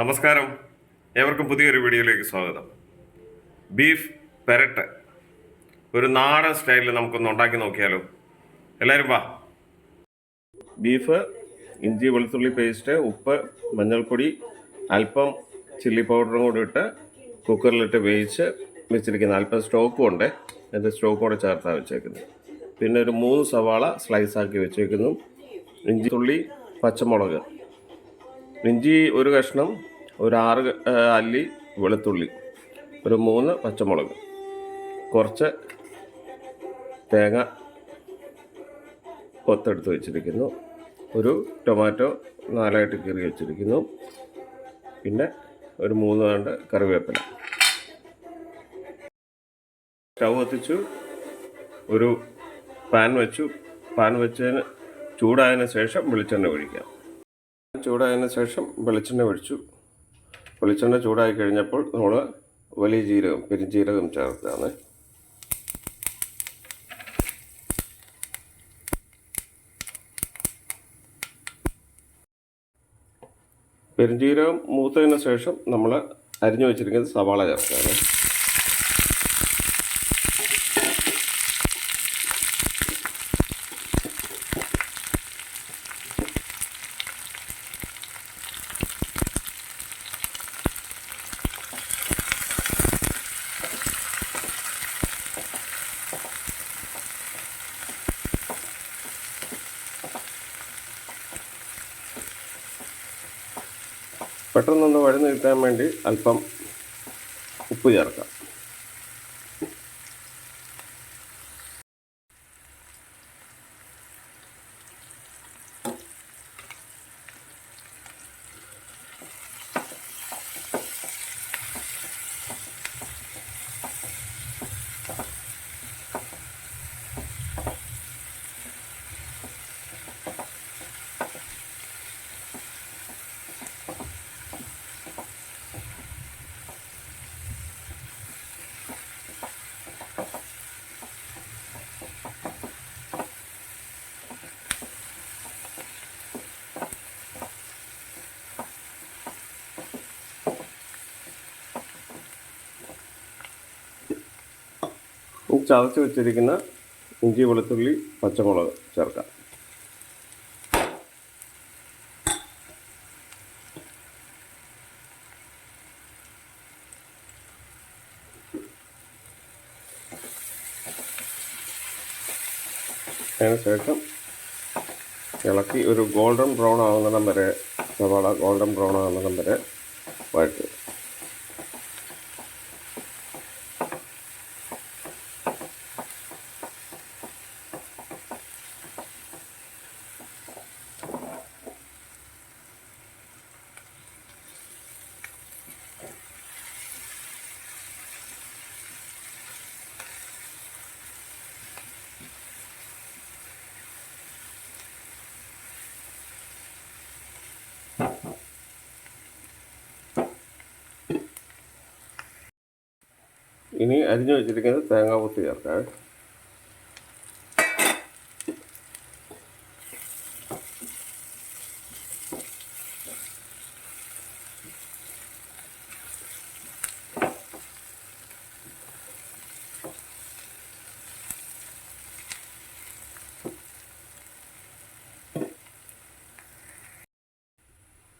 നമസ്കാരം. ഏവർക്കും പുതിയൊരു വീഡിയോയിലേക്ക് സ്വാഗതം. ബീഫ് പെരട്ട്. ഒരു നാടൻ സ്റ്റൈലിൽ നമുക്കൊന്ന് ഉണ്ടാക്കി നോക്കിയാലോ? എല്ലാവരും വാ. ബീഫ് ഇഞ്ചി വെളുത്തുള്ളി പേസ്റ്റ് ഉപ്പ് മഞ്ഞൾപ്പൊടി അല്പം ചില്ലി പൗഡറും കൂടി ഇട്ട് കുക്കറിലിട്ട് വേവിച്ച് വെച്ചിരിക്കുന്ന അല്പം സ്റ്റോക്കും ഉണ്ട്. അതിന്റെ സ്റ്റോക്കും കൂടെ ചേർത്താണ് വെച്ചേക്കുന്നത്. പിന്നെ ഒരു മൂന്ന് സവാള സ്ലൈസ് ആക്കി വെച്ചേക്കുന്നു. ഇഞ്ചി തുള്ളി പച്ചമുളക്. ഇഞ്ചി ഒരു കഷ്ണം ഒരു ആറ് അല്ലി വെളുത്തുള്ളി ഒരു മൂന്ന് പച്ചമുളക് കുറച്ച് തേങ്ങ കൊത്തെടുത്ത് വെച്ചിരിക്കുന്നു ഒരു ടൊമാറ്റോ നാലായിട്ട് കീറി വെച്ചിരിക്കുന്നു പിന്നെ ഒരു മൂന്ന് കണ്ട് കറിവേപ്പില. സ്റ്റൗ കത്തിച്ചു ഒരു പാൻ വെച്ചു പാൻ വെച്ചതിന് ചൂടായതിനു ശേഷം വെളിച്ചെണ്ണ ഒഴിക്കാം. ചൂടായതിനു ശേഷം വെളിച്ചെണ്ണ ഒഴിച്ചു. വെളിച്ചെണ്ണ ചൂടായി കഴിഞ്ഞപ്പോൾ നമ്മൾ വലിയ ജീരകം പെരുംജീരകം ചേർത്താണ്. പെരുംജീരകം മൂത്തതിന് ശേഷം നമ്മൾ അരിഞ്ഞു വെച്ചിരിക്കുന്നത് സവാള ചേർക്കുകയാണ്. പെട്ടെന്നൊന്ന് വഴന്ന് കിട്ടാൻ വേണ്ടി അല്പം ഉപ്പ് ചേർക്കാം. ചതച്ച് വെച്ചിരിക്കുന്ന ഇഞ്ചി വെളുത്തുള്ളി പച്ചമുളക് ചേർക്കാം. അതിനുശേഷം ഇളക്കി ഒരു ഗോൾഡൻ ബ്രൗൺ ആകുന്നിടം വരെ സവാള ഗോൾഡൻ ബ്രൗൺ ആകുന്നിടം വരെ വഴറ്റുക. ഇനി അരിഞ്ഞു വെച്ചിരിക്കുന്നത് തേങ്ങാപ്പൂത്ത് ചേർക്കാം.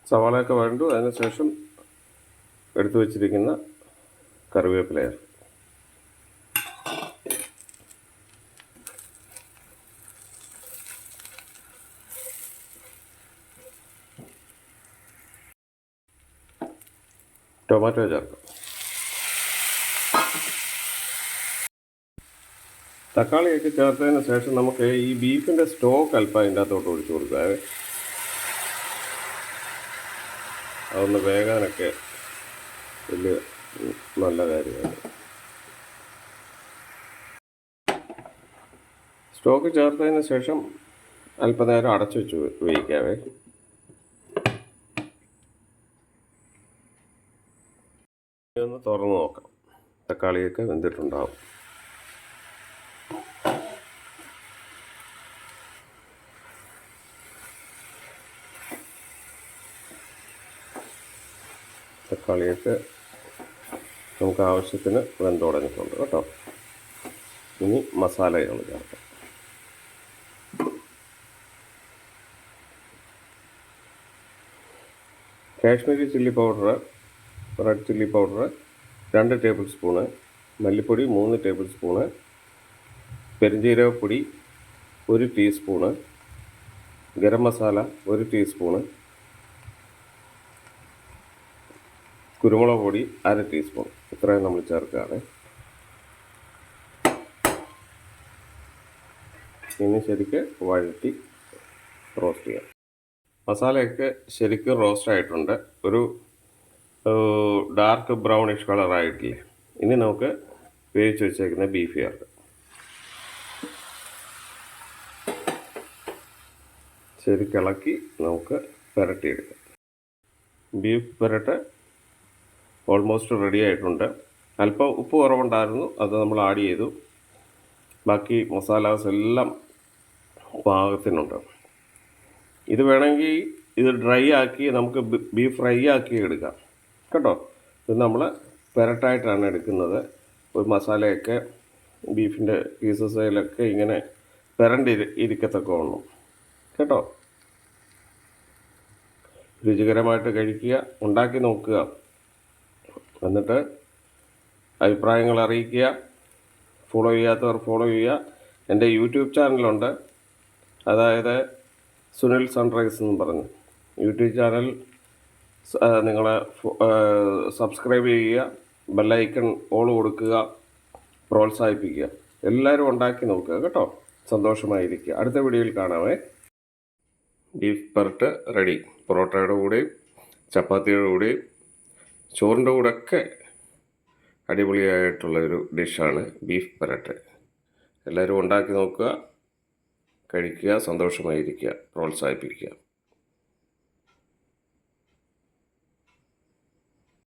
സവാളയൊക്കെ വേണ്ടു അതിനുശേഷം എടുത്തു വച്ചിരിക്കുന്ന കറിവേപ്പില ടൊമാറ്റോ ചേർക്കാം. തക്കാളിയൊക്കെ ചേർത്തതിന് ശേഷം നമുക്ക് ഈ ബീഫിന്റെ സ്റ്റോക്ക് അല്പം അതിന്റെ അകത്തോട്ട് ഒഴിച്ചു കൊടുക്കാം. അതൊന്ന് വേകാനൊക്കെ വലിയ നല്ല കാര്യമാണ്. സ്റ്റോക്ക് ചേർത്തതിന് ശേഷം അല്പനേരം അടച്ചു വെച്ച് വേവിക്കാവേ. ഒന്ന് തുറന്ന് നോക്കാം. തക്കാളിയൊക്കെ വെന്തിട്ടുണ്ടാവും. തക്കാളിയൊക്കെ നമുക്ക് ആവശ്യത്തിന് വെന്തുടങ്ങിയിട്ടുണ്ട് കേട്ടോ. ഇനി മസാലകൾ ചേർക്കാം Kashmiri chilli powder red chilli powder രണ്ട് ടേബിൾ സ്പൂണ് മല്ലിപ്പൊടി മൂന്ന് ടേബിൾ സ്പൂണ് പെരുംജീരകപ്പൊടി ഒരു ടീസ്പൂണ് ഗരം മസാല ഒരു ടീസ്പൂണ് കുരുമുളക് പൊടി അര ടീസ്പൂൺ ഇത്രയും നമ്മൾ ചേർക്കുകയാണ്. ഇനി ശരിക്ക് വഴറ്റി റോസ്റ്റ് ചെയ്യാം. മസാലയൊക്കെ ശരിക്കും റോസ്റ്റ് ആയിട്ടുണ്ട്. ഒരു ഡാർക്ക് ബ്രൗണിഷ് കളർ ആയിട്ടില്ലേ ഇനി നമുക്ക് വേവിച്ച് വെച്ചേക്കുന്ന ബീഫ് ചേർക്കാം. ശരിക്കിളക്കി നമുക്ക് പുരട്ടിയെടുക്കാം. ബീഫ് പുരട്ട് ഓൾമോസ്റ്റ് റെഡി ആയിട്ടുണ്ട്. അല്പം ഉപ്പ് കുറവുണ്ടായിരുന്നു അത് നമ്മൾ ആഡ് ചെയ്തു. ബാക്കി മസാലാസ് എല്ലാം പാകത്തിനുണ്ട്. ഇത് വേണമെങ്കിൽ ഇത് ഡ്രൈ ആക്കി നമുക്ക് ബീഫ് ഫ്രൈ ആക്കി എടുക്കാം. കേട്ടോ? ഇത് നമ്മൾ പെരട്ടായിട്ടാണ് എടുക്കുന്നത്. ഒരു മസാലയൊക്കെ ബീഫിന്റെ പീസസിലൊക്കെ ഇങ്ങനെ പെരണ്ടി ഇരിക്കത്തൊക്കെ ഉള്ളു. കേട്ടോ? രുചികരമായിട്ട് കഴിക്കുക ഉണ്ടാക്കി നോക്കുക. എന്നിട്ട് അഭിപ്രായങ്ങൾ അറിയിക്കുക ഫോളോ ചെയ്യാത്തവർ ഫോളോ ചെയ്യുക. എന്റെ യൂട്യൂബ് ചാനലുണ്ട്. അതായത് സുനിൽ സൺറൈസ് എന്ന് പറഞ്ഞു. യൂട്യൂബ് ചാനൽ നിങ്ങൾ സബ്സ്ക്രൈബ് ചെയ്യുക ബെല്ലൈക്കൺ ഓൾ കൊടുക്കുക പ്രോത്സാഹിപ്പിക്കുക. എല്ലാവരും ഉണ്ടാക്കി നോക്കുക കേട്ടോ. സന്തോഷമായിരിക്കുക. അടുത്ത വീഡിയോയിൽ കാണാമേ. ബീഫ് പെർട്ട് റെഡി പൊറോട്ടയുടെ കൂടെയും ചപ്പാത്തിയുടെ കൂടെയും ചോറിന്റെ കൂടെയൊക്കെ അടിപൊളിയായിട്ടുള്ള ഒരു ഡിഷാണ് ബീഫ് പെരട്ട്. എല്ലാവരും ഉണ്ടാക്കി നോക്കുക കഴിക്കുക സന്തോഷമായിരിക്കുക പ്രോത്സാഹിപ്പിക്കുക.